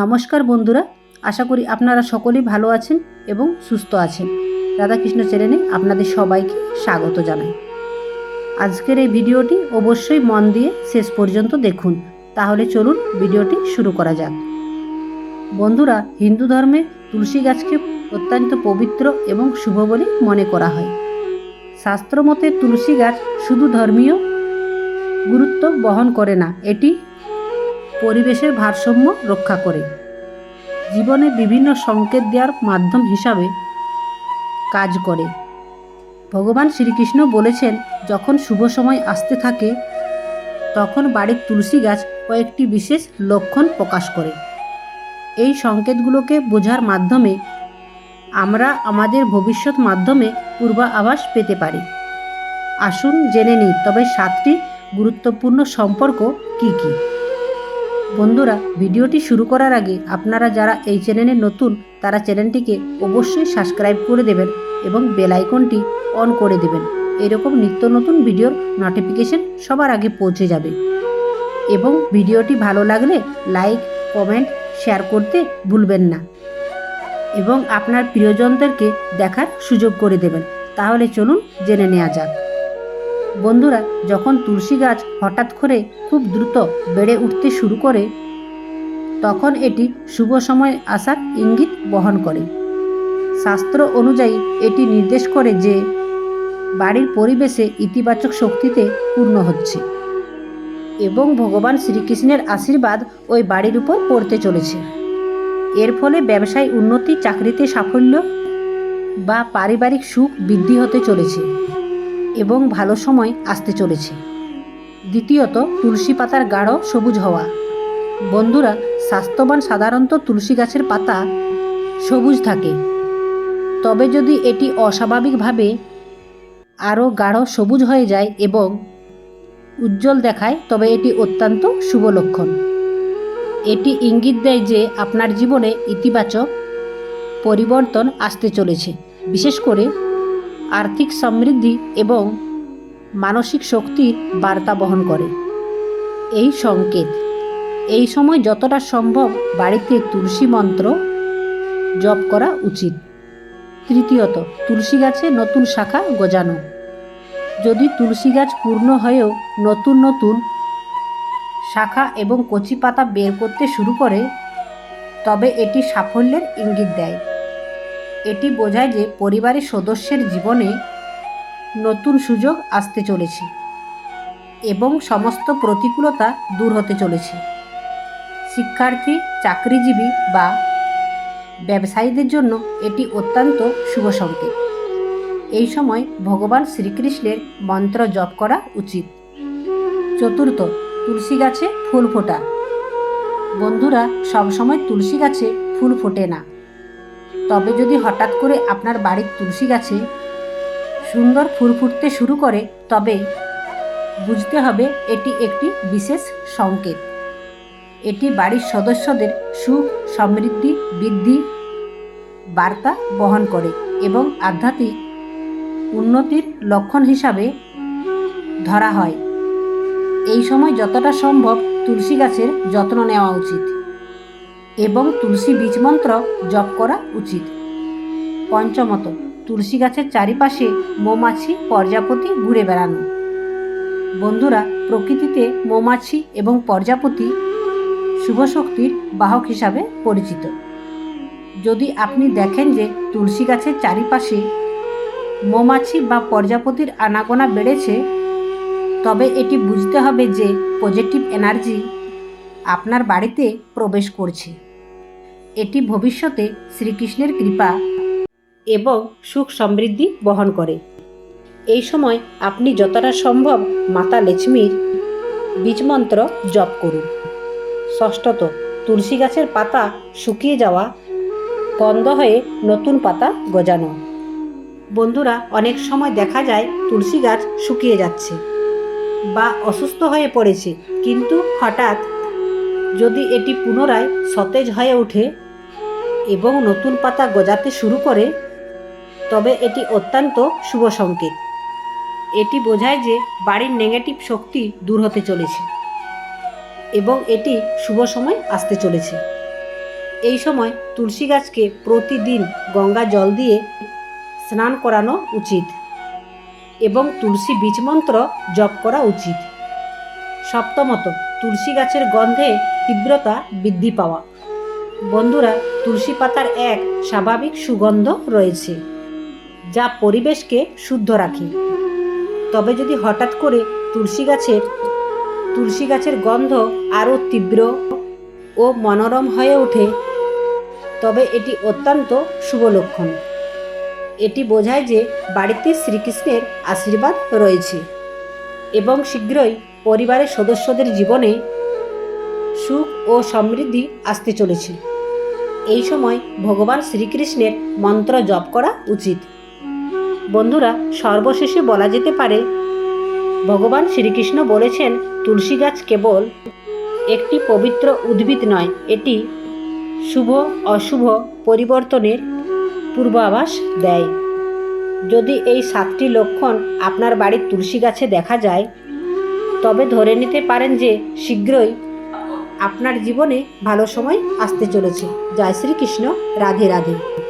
নমস্কার বন্ধুরা, আশা করি আপনারা সকলেই ভালো আছেন এবং সুস্থ আছেন। রাধাকৃষ্ণ চ্যানেলে আপনাদের সবাইকে স্বাগত জানাই। আজকের এই ভিডিওটি অবশ্যই মন দিয়ে শেষ পর্যন্ত দেখুন। তাহলে চলুন ভিডিওটি শুরু করা যাক। বন্ধুরা, হিন্দু ধর্মে তুলসী গাছকে অত্যন্ত পবিত্র এবং শুভ বলে মনে করা হয়। শাস্ত্র মতে তুলসী গাছ শুধু ধর্মীয় গুরুত্ব বহন করে না, এটি পরিবেশের ভারসাম্য রক্ষা করে। জীবনে বিভিন্ন সংকেত দেওয়ার মাধ্যম হিসাবে কাজ করে। ভগবান শ্রীকৃষ্ণ বলেছেন, যখন শুভ সময় আসতে থাকে, তখন বাড়ির তুলসী গাছ কয়েকটি বিশেষ লক্ষণ প্রকাশ করে। এই সংকেতগুলোকে বোঝার মাধ্যমে আমরা আমাদের ভবিষ্যৎ মাধ্যমে পূর্বাভাস পেতে পারি। আসুন জেনে নিই, তবে সাতটি গুরুত্বপূর্ণ সম্পর্ক কি কী? বন্ধুরা, ভিডিওটি শুরু করার আগে আপনারা যারা এই চ্যানেলে নতুন, তারা চ্যানেলটিকে অবশ্যই সাবস্ক্রাইব করে দেবেন এবং বেল আইকনটি অন করে দেবেন। এরকম নিত্য নতুন ভিডিওর নোটিফিকেশন সবার আগে পৌঁছে যাবে। এবং ভিডিওটি ভালো লাগলে লাইক কমেন্ট শেয়ার করতে ভুলবেন না। এবং আপনার প্রিয়জনদেরকে দেখার সুযোগ করে দেবেন। তাহলে চলুন জেনে নেওয়া যাক। বন্ধুরা, যখন তুলসী গাছ হঠাৎ করে খুব দ্রুত বেড়ে উঠতে শুরু করে, তখন এটি শুভ সময় আসার ইঙ্গিত বহন করে। শাস্ত্র অনুযায়ী এটি নির্দেশ করে যে, বাড়ির পরিবেশে ইতিবাচক শক্তিতে পূর্ণ হচ্ছে এবং ভগবান শ্রীকৃষ্ণের আশীর্বাদ ওই বাড়ির উপর পড়তে চলেছে। এর ফলে ব্যবসায় উন্নতি, চাকরিতে সাফল্য বা পারিবারিক সুখ বৃদ্ধি হতে চলেছে। এবং ভালো সময় আসতে চলেছে। দ্বিতীয়ত, তুলসী পাতার গাঢ় সবুজ হওয়া। বন্ধুরা, স্বাস্থ্যবান সাধারণত তুলসী গাছের পাতা সবুজ থাকে। তবে যদি এটি অস্বাভাবিকভাবে আরও গাঢ় সবুজ হয়ে যায় এবং উজ্জ্বল দেখায়, তবে এটি অত্যন্ত শুভ লক্ষণ। এটি ইঙ্গিত দেয় যে আপনার জীবনে ইতিবাচক পরিবর্তন আসতে চলেছে। বিশেষ করে আর্থিক সমৃদ্ধি এবং মানসিক শক্তির বার্তা বহন করে। এই সংকেত, এই সময় যতটা সম্ভব বাড়িতে তুলসী মন্ত্র জপ করা উচিত। তৃতীয়ত, তুলসী গাছে নতুন শাখা গজানো। যদি তুলসী গাছ পূর্ণ হয়েও নতুন নতুন শাখা এবং কচি পাতা বের করতে শুরু করে, তবে এটি সাফল্যের ইঙ্গিত দেয়। এটি বোঝায় যে পরিবারের সদস্যের জীবনে নতুন সুযোগ আসতে চলেছে এবং সমস্ত প্রতিকূলতা দূর হতে চলেছে। শিক্ষার্থী, চাকরিজীবী বা ব্যবসায়ীদের জন্য এটি অত্যন্ত শুভ সংকেত। এই সময় ভগবান শ্রীকৃষ্ণের মন্ত্র জপ করা উচিত। চতুর্থ, তুলসী গাছে ফুল ফোটা। বন্ধুরা, সবসময় তুলসী গাছে ফুল ফোটে না। তবে যদি হঠাৎ করে আপনার বাড়ির তুলসী গাছে সুন্দর ফুল ফুটতে শুরু করে, তবে বুঝতে হবে এটি একটি বিশেষ সংকেত। এটি বাড়ির সদস্যদের সুখ, সমৃদ্ধি, বৃদ্ধি, বার্তা বহন করে এবং আধ্যাত্মিক উন্নতির লক্ষণ হিসাবে ধরা হয়। এই সময় যতটা সম্ভব তুলসী গাছের যত্ন নেওয়া উচিত। এবং তুলসী বীজ মন্ত্র জপ করা উচিত। পঞ্চমত, তুলসী গাছের চারিপাশে মৌমাছি, প্রজাপতি ঘুরে বেড়ানো। বন্ধুরা, প্রকৃতিতে মৌমাছি এবং প্রজাপতি শুভশক্তির বাহক হিসাবে পরিচিত। যদি আপনি দেখেন যে তুলসী গাছের চারিপাশে মৌমাছি বা প্রজাপতির আনাগোনা বেড়েছে, তবে এটি বুঝতে হবে যে পজিটিভ এনার্জি আপনার বাড়িতে প্রবেশ করছে। এটি ভবিষ্যতে শ্রীকৃষ্ণের কৃপা এবং সুখ সমৃদ্ধি বহন করে। এই সময় আপনি যতটা সম্ভব মাতা লক্ষ্মীর বীজমন্ত্র জপ করুন। ষষ্ঠত, তুলসী গাছের পাতা শুকিয়ে যাওয়া বন্ধ হয়ে নতুন পাতা গজানো। বন্ধুরা, অনেক সময় দেখা যায় তুলসী গাছ শুকিয়ে যাচ্ছে বা অসুস্থ হয়ে পড়েছে, কিন্তু হঠাৎ যদি এটি পুনরায় সতেজ হয়ে ওঠে এবং নতুন পাতা গজাতে শুরু করে, তবে এটি অত্যন্ত শুভ সংকেত। এটি বোঝায় যে বাড়ির নেগেটিভ শক্তি দূর হতে চলেছে এবং এটি শুভ সময় আসতে চলেছে। এই সময় তুলসী গাছকে প্রতিদিন গঙ্গা জল দিয়ে স্নান করানো উচিত এবং তুলসী বীজ মন্ত্র জপ করা উচিত। সপ্তমত, তুলসী গাছের গন্ধে তীব্রতা বৃদ্ধি পাওয়া। বন্ধুরা, তুলসী পাতার এক স্বাভাবিক সুগন্ধ রয়েছে, যা পরিবেশকে শুদ্ধ রাখে। তবে যদি হঠাৎ করে তুলসী গাছের তুলসী গাছের গন্ধ আরও তীব্র ও মনোরম হয়ে ওঠে, তবে এটি অত্যন্ত শুভ লক্ষণ। এটি বোঝায় যে বাড়িতে শ্রীকৃষ্ণের আশীর্বাদ রয়েছে এবং শীঘ্রই পরিবারের সদস্যদের জীবনে সুখ ও সমৃদ্ধি আসতে চলেছে। এই সময় ভগবান শ্রীকৃষ্ণের মন্ত্র জপ করা উচিত। বন্ধুরা, সর্বশেষে বলা যেতে পারে, ভগবান শ্রীকৃষ্ণ বলেছেন, তুলসী গাছ কেবল একটি পবিত্র উদ্ভিদ নয়, এটি শুভ, অশুভ পরিবর্তনের পূর্বাভাস দেয়। যদি এই সাতটি লক্ষণ আপনার বাড়ির তুলসী গাছে দেখা যায়, তবে ধরে নিতে পারেন যে শীঘ্রই আপনার জীবনে ভালো সময় আসতে চলেছে। জয় শ্রীকৃষ্ণ রাধে রাধে।